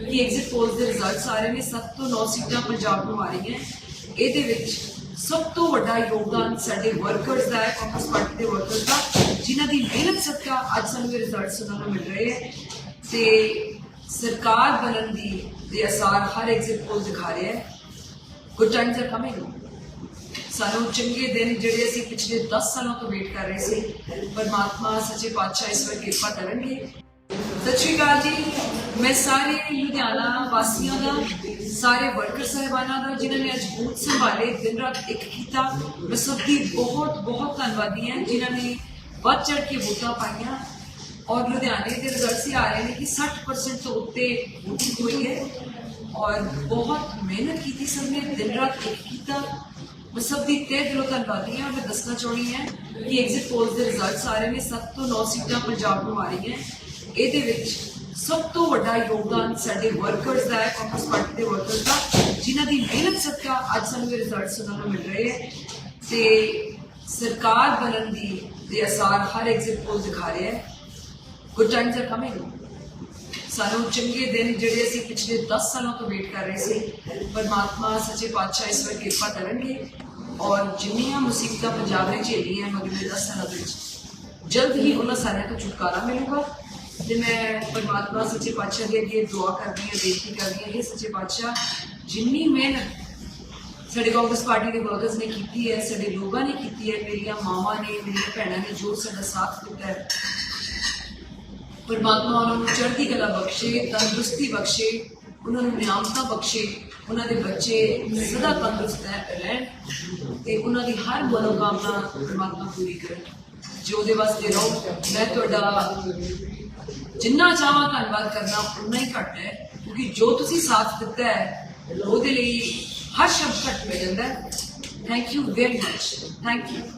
ਕਿ exit polls ਦੇ results ਆ ਰਹੇ ਨੇ 7 ਤੋਂ 9 ਸੀਟਾਂ ਪੰਜਾਬ ਨੂੰ ਆ ਰਹੀਆਂ। ਇਹਦੇ ਵਿੱਚ ਸਭ ਤੋਂ ਵੱਡਾ ਯੋਗਦਾਨ ਸਾਡੇ ਵਰਕਰਸ ਦਾ ਹੈ ਕਾਂਗਰਸ ਪਾਰਟੀ ਦੇ ਵਰਕਰਸ ਦਾ, ਜਿਨ੍ਹਾਂ ਦੀ ਮਿਹਨਤ ਸਦਕਾ ਅੱਜ ਸਾਨੂੰ ਇਹ ਰਿਜ਼ਲਟ ਸੁਣਨ ਨੂੰ ਮਿਲ ਰਹੇ ਹੈ। ਤੇ ਸਰਕਾਰ ਬਣਨ ਦੀ ਦੇ ਅਸਾਰ ਹਰ ਐਗਜ਼ਿਟ ਪੋਲ ਦਿਖਾ ਰਿਹਾ ਹੈ। ਗੁੱਡ ਟਾਈਮਸ ਆਰ ਕਮਿੰਗ ਸਾਨੂੰ ਚੰਗੇ ਦਿਨ ਜਿਹੜੇ ਅਸੀਂ ਪਿਛਲੇ 10 ਸਾਲਾਂ ਤੋਂ ਵੇਟ ਕਰ ਰਹੇ ਸੀ, ਪਰਮਾਤਮਾ, ਸੱਚੇ ਪਾਤਸ਼ਾਹ ਇਸ ਵਾਰ ਕਿਰਪਾ ਕਰਨਗੇ। ਸਤਿ ਸ਼੍ਰੀ ਅਕਾਲ ਜੀ। ਮੈਂ ਸਾਰੇ ਲੁਧਿਆਣਾ ਵਾਸੀਆਂ ਦਾ, ਸਾਰੇ ਵਰਕਰ ਸਹਿਬਾਨਾਂ ਦਾ, ਜਿਨ੍ਹਾਂ ਨੇ ਅੱਜ ਬੂਥ ਸੰਭਾਲੇ, ਦਿਨ ਰਾਤ ਇੱਕ ਕੀਤਾ, ਮੈਂ ਸਭ ਦੀ ਬਹੁਤ ਬਹੁਤ ਧੰਨਵਾਦੀ ਹਾਂ, ਜਿਨ੍ਹਾਂ ਨੇ ਵੱਧ ਚੜ ਕੇ ਵੋਟਾਂ ਪਾਈਆਂ। ਔਰ ਲੁਧਿਆਣੇ ਦੇ ਰਿਜ਼ਲਟਸ ਹੀ ਆ ਰਹੇ ਨੇ ਕਿ 60% ਤੋਂ ਉੱਤੇ VOTING ਹੋਈ ਹੈ। ਔਰ ਬਹੁਤ ਮਿਹਨਤ ਕੀਤੀ ਸਭ ਨੇ, ਦਿਨ ਰਾਤ ਇੱਕ ਕੀਤਾ। ਮੈਂ ਸਭ ਦੀ ਤਹਿ ਦਿਲੋਂ ਧੰਨਵਾਦੀ ਹਾਂ, ਮੈਂ ਦੱਸਣਾ ਚਾਹੁੰਦੀ ਹਾਂ ਕਿ ਐਗਜ਼ਿਟ ਪੋਲਸ ਦੇ ਰਿਜ਼ਲਟਸ ਆ ਰਹੇ ਨੇ 7 ਤੋਂ 9 ਸੀਟਾਂ ਪੰਜਾਬ ਨੂੰ ਆ ਰਹੀਆਂ। ਇਹਦੇ ਵਿੱਚ ਸਭ ਤੋਂ ਵੱਡਾ ਯੋਗਦਾਨ ਸਾਡੇ ਵਰਕਰਸ ਦਾ ਹੈ ਕਾਂਗਰਸ ਪਾਰਟੀ ਦੇ ਵਰਕਰਸ ਦਾ, ਜਿਨ੍ਹਾਂ ਦੀ ਮਿਹਨਤ ਸਦਕਾ ਅੱਜ ਸਾਨੂੰ ਇਹ ਰਿਜ਼ਲਟ ਸੁਣਨ ਨੂੰ ਮਿਲ ਰਹੇ ਹੈ ਤੇ ਸਰਕਾਰ ਬਣਨ ਦੀ ਦੇ ਅਸਾਰ ਹਰ ਐਗਜ਼ਿਟ ਪੋਲ ਦਿਖਾ ਰਿਹਾ ਹੈ। ਗੁੱਡ ਟਾਈਮਸ ਆਰ ਕਮਿੰਗ ਸਾਨੂੰ ਚੰਗੇ ਦਿਨ ਜਿਹੜੇ ਅਸੀਂ ਪਿਛਲੇ 10 ਸਾਲਾਂ ਤੋਂ ਵੇਟ ਕਰ ਰਹੇ ਸੀ, ਪਰਮਾਤਮਾ, ਸੱਚੇ ਪਾਤਸ਼ਾਹ ਇਸ ਵਾਰ ਕਿਰਪਾ ਕਰਨਗੇ ਔਰ ਜਿੰਨੀਆਂ ਮੁਸੀਬਤਾਂ ਪੰਜਾਬ ਨੇ ਝੇਲੀਆਂ ਮਗਲੇ 10 ਸਾਲਾਂ ਦੇ ਵਿੱਚ, ਜਲਦ ਹੀ ਉਹਨਾਂ ਸਾਰਿਆਂ ਤੋਂ ਛੁਟਕਾਰਾ ਮਿਲੂਗਾ। ਤੇ ਮੈਂ ਪਰਮਾਤਮਾ ਸੱਚੇ ਪਾਤਸ਼ਾਹ ਦੇ ਅੱਗੇ ਦੁਆ ਕਰਦੀ ਹਾਂ, ਬੇਨਤੀ ਕਰਦੀ ਹਾਂ ਇਹ ਸੱਚੇ ਪਾਤਸ਼ਾਹ, ਜਿੰਨੀ ਮਿਹਨਤ ਸਾਡੇ ਕਾਂਗਰਸ ਪਾਰਟੀ ਦੇ ਵਰਕਰਸ ਨੇ ਕੀਤੀ ਹੈ, ਸਾਡੇ ਲੋਕਾਂ ਨੇ ਕੀਤੀ ਹੈ, ਮੇਰੀਆਂ ਮਾਵਾਂ ਨੇ, ਮੇਰੀਆਂ ਭੈਣਾਂ ਨੇ ਜੋ ਸਾਡਾ ਸਾਥ ਦਿੱਤਾ ਹੈ, ਪਰਮਾਤਮਾ ਉਹਨਾਂ ਨੂੰ ਚੜ੍ਹਦੀ ਕਲਾ ਬਖਸ਼ੇ, ਤੰਦਰੁਸਤੀ ਬਖਸ਼ੇ, ਉਹਨਾਂ ਨੂੰ ਨਿਆਮਤਾਂ ਬਖਸ਼ੇ, ਉਹਨਾਂ ਦੇ ਬੱਚੇ ਸਦਾ ਤੰਦਰੁਸਤ ਰਹਿਣ ਤੇ ਉਹਨਾਂ ਦੀ ਹਰ ਮਨੋਕਾਮਨਾ ਪਰਮਾਤਮਾ ਪੂਰੀ ਕਰੇ। ਜੋ ਉਹਦੇ ਵਾਸਤੇ ਰਹੋ, ਮੈਂ ਤੁਹਾਡਾ ਜਿੰਨਾ ਚਾਹਾਂ ਧੰਨਵਾਦ ਕਰਨਾ ਉਨਾ ਹੀ ਘੱਟ ਹੈ, ਕਿਉਂਕਿ ਜੋ ਤੁਸੀਂ ਸਾਥ ਦਿੱਤਾ ਹੈ, ਉਹਦੇ ਲਈ ਹਰ ਸ਼ਬਦ ਘੱਟ ਪੈ ਜਾਂਦਾ ਹੈ। Thank you very much thank you